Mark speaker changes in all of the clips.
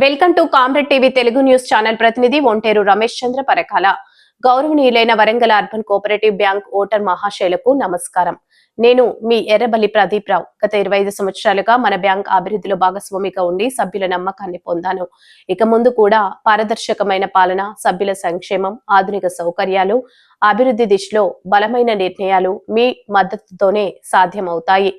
Speaker 1: Welcome to comrade TV Telugu news channel ప్రతినిధి ఒంటేరు రమేష్ చంద్ర పరకాల. గౌరవనీయులైన Warangal urban cooperative bank voter మహాశైలకు నమస్కారం. నేను మీ ఎర్రబల్లి ప్రదీప్ రావు. గత ఇరవై ఐదు సంవత్సరాలుగా మన బ్యాంక్ అభివృద్ధిలో భాగస్వామిగా ఉండి సభ్యుల నమ్మకాన్ని పొందాను. ఇక ముందు కూడా పారదర్శకమైన పాలన సభ్యుల సంక్షేమం ఆధునిక సౌకర్యాలు అభివృద్ధి దిశలో బలమైన నిర్ణయాలు మీ మద్దతుతోనే సాధ్యమవుతాయి.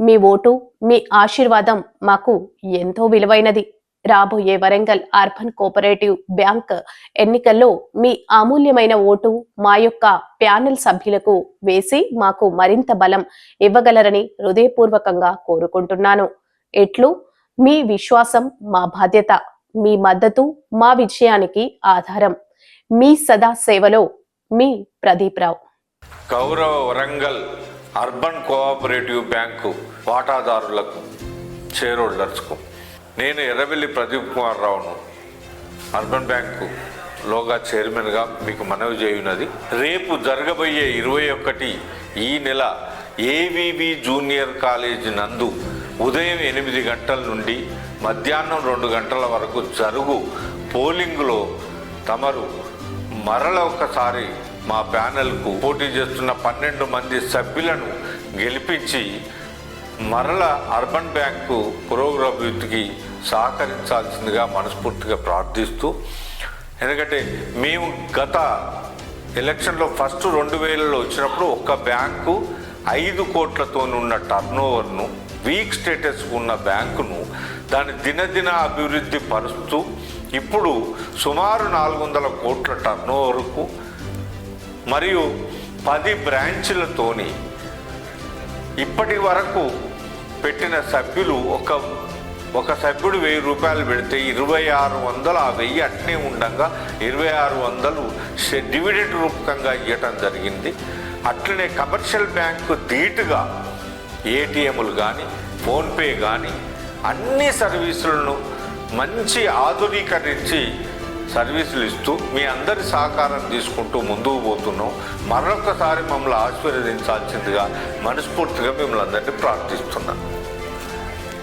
Speaker 1: మీ ఓటు మీ ఆశీర్వాదం మాకు ఎంతో విలువైనది. రాబోయే వరంగల్ అర్బన్ కోఆపరేటివ్ బ్యాంక్ ఎన్నికల్లో మీ అమూల్యమైన ఓటు మా యొక్క ప్యానెల్ సభ్యులకు వేసి మాకు మరింత బలం ఇవ్వగలరని హృదయపూర్వకంగా కోరుకుంటున్నాను. ఎట్లు? మీ విశ్వాసం మా బాధ్యత మీ మద్దతు మా విజయానికి ఆధారం. మీ సదా సేవలో మీ ప్రదీప్ రావు.
Speaker 2: గౌరవ వరంగల్ అర్బన్ కోఆపరేటివ్ బ్యాంకు వాటాదారులకు షేర్ నేను ఎర్రవెల్లి ప్రదీప్ కుమార్ రావును. అర్బన్ బ్యాంకు లోగా చైర్మన్గా మీకు మనవి చేయున్నది. రేపు జరగబోయే ఇరవై ఒకటి ఈ నెల ఏవివి జూనియర్ కాలేజీ నందు ఉదయం ఎనిమిది గంటల నుండి మధ్యాహ్నం రెండు గంటల వరకు జరుగు పోలింగ్లో తమరు మరల ఒకసారి మా ప్యానెల్కు పోటీ చేస్తున్న పన్నెండు మంది సభ్యులను గెలిపించి మరల అర్బన్ బ్యాంకు పురోగభివృద్ధికి సహకరించాల్సిందిగా మనస్ఫూర్తిగా ప్రార్థిస్తూ ఎందుకంటే మేము గత ఎలక్షన్లో ఫస్ట్ రెండు వేలలో వచ్చినప్పుడు ఒక బ్యాంకు ఐదు కోట్లతో ఉన్న టర్న్ ఓవర్ను వీక్ స్టేటస్ ఉన్న బ్యాంకును దాని దినదిన అభివృద్ధి పరుస్తూ ఇప్పుడు సుమారు నాలుగు వందల కోట్ల టర్న్ ఓవర్కు మరియు పది బ్రాంచ్లతోని ఇప్పటి వరకు పెట్టిన సభ్యులు ఒక ఒక సభ్యుడు వెయ్యి రూపాయలు పెడితే ఇరవై ఆరు వందలు ఆ వెయ్యి అట్నే ఉండగా ఇరవై ఆరు వందలు డివిడెంట్ డివిడెండ్ రూపకంగా ఇవ్వటం జరిగింది. అట్లనే కమర్షియల్ బ్యాంకు ధీటుగా ఏటీఎంలు కానీ ఫోన్పే కానీ అన్ని సర్వీసులను మంచి ఆధునీకరించి సర్వీసులు ఇస్తూ మీ అందరి సహకారం తీసుకుంటూ ముందుకు పోతున్నాం. మరొకసారి మమ్మల్ని ఆశీర్వదించాల్సిందిగా మనస్ఫూర్తిగా మిమ్మల్ని అందరినీ ప్రార్థిస్తున్నాను.